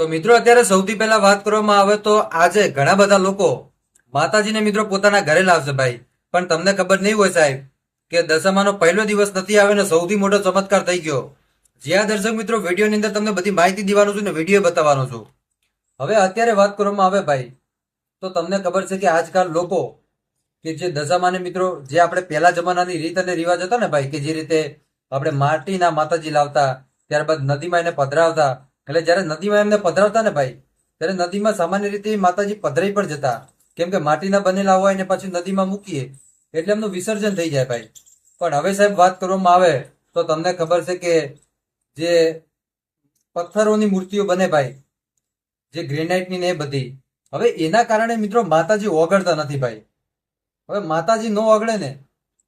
તો મિત્રો, અત્યારે સૌથી પહેલા વાત કરવામાં આવે તો આજે ઘણા બધા લોકો માતાજીને મિત્રો પોતાના ઘરે લાવશે ભાઈ. પણ તમને ખબર નહીં હોય સાહેબ કે દશામાનો પહેલો દિવસ નથી આવે ને સૌથી મોટો ચમત્કાર થઈ ગયો. જ્યાં દર્શક મિત્રો વિડીયોની અંદર તમને બધી માહિતી દેવાનું છું ને વીડિયો બતાવવાનો છું. હવે અત્યારે વાત કરવામાં આવે ભાઈ, તો તમને ખબર છે કે આજકાલ લોકો કે જે દશામાને મિત્રો, જે આપણે પહેલા જમાનાની રીત અને રિવાજ હતા ને ભાઈ, કે જે રીતે આપણે માટીના માતાજી લાવતા, ત્યારબાદ નદીમાં એને પધરાવતા એટલે જ્યારે નદીમાં એમને પધરાવતા ને ભાઈ, ત્યારે નદીમાં સામાન્ય રીતે માતાજી પધરાઈ પણ જતા. કેમ કે માટીના બનેલા હોય ને પાછું નદીમાં મૂકીએ, એટલે એમનું વિસર્જન થઈ જાય ભાઈ. પણ હવે સાહેબ વાત કરવામાં આવે, તો તમને ખબર છે કે જે પથ્થરોની મૂર્તિઓ બને ભાઈ, જે ગ્રેનાઇટની ને એ બધી, હવે એના કારણે મિત્રો માતાજી ઓગળતા નથી ભાઈ. હવે માતાજી નો ઓગળે ને,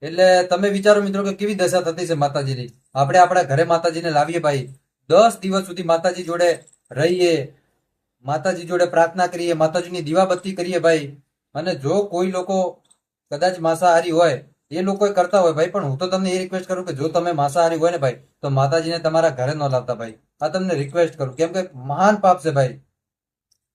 એટલે તમે વિચારો મિત્રો કે કેવી દશા થતી છે માતાજીની? આપણે આપણા ઘરે માતાજીને લાવીએ ભાઈ. દસ દિવસ સુધી માતાજી જોડે રહીએ, માતાજી જોડે પ્રાર્થના કરીએ, માતાજીની દીવાબત્તી કરીએ ભાઈ. અને જો કોઈ લોકો કદાચ માંસાહારી હોય, એ લોકો કરતા હોય ભાઈ, પણ હું તો તમને એ રિક્વેસ્ટ કરું કે જો તમે માંસાહારી હોય ને ભાઈ, તો માતાજીને તમારા ઘરે ન લાવતા ભાઈ. આ તમને રિક્વેસ્ટ કરું. કેમ કે મહાન પાપ છે ભાઈ.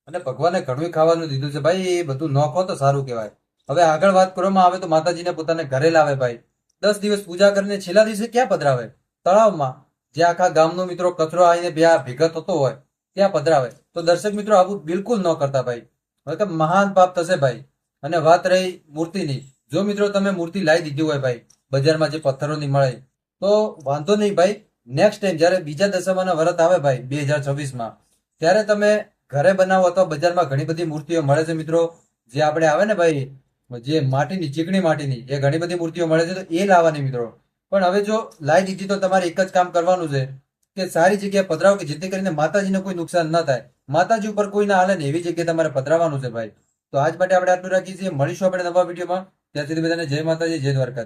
અને ભગવાને ઘણું ખાવાનું દીધું છે ભાઈ, એ બધું ન ખો તો સારું કહેવાય. હવે આગળ વાત કરવામાં આવે તો માતાજીને પોતાને ઘરે લાવે ભાઈ. દસ દિવસ પૂજા કરીને છેલ્લા દિવસે ક્યાં પધરાવે? તળાવમાં. જે આખા ગામનો મિત્રો કચરો આવીને બે ભેગા થતો હોય, ત્યાં પધરાવે. તો દર્શક મિત્રો, આવું બિલકુલ ન કરતા ભાઈ. કે મહાન પાપ થશે ભાઈ. અને વાત રહી મૂર્તિની. જો મિત્રો તમે મૂર્તિ લાવી દીધી હોય ભાઈ, બજારમાં જે પથ્થરોની મળે, તો વાંધો નહીં ભાઈ. નેક્સ્ટ ટાઈમ જ્યારે બીજા દશામાના વ્રત આવે ભાઈ, બે હજાર છવ્વીસમાં, ત્યારે તમે ઘરે બનાવો અથવા બજારમાં ઘણી બધી મૂર્તિઓ મળે છે મિત્રો. જે આપણે આવે ને ભાઈ, જે માટીની, ચીકણી માટીની, એ ઘણી બધી મૂર્તિઓ મળે છે. તો એ લાવવાની મિત્રો. પણ હવે જો લાવી દીધી તો તમારે એક જ કામ કરવાનું છે, કે સારી જગ્યાએ પધરાવો કે જેથી કરીને માતાજીને કોઈ નુકસાન ના થાય. માતાજી ઉપર કોઈ ના હાલે ને એવી જગ્યાએ તમારે પધરાવાનું છે ભાઈ. તો આજ માટે આપણે આટલું રાખીએ છીએ. મળીશું આપણે નવા વિડીયોમાં. ત્યાં સુધી બધાને જય માતાજી, જય દ્વારકાધી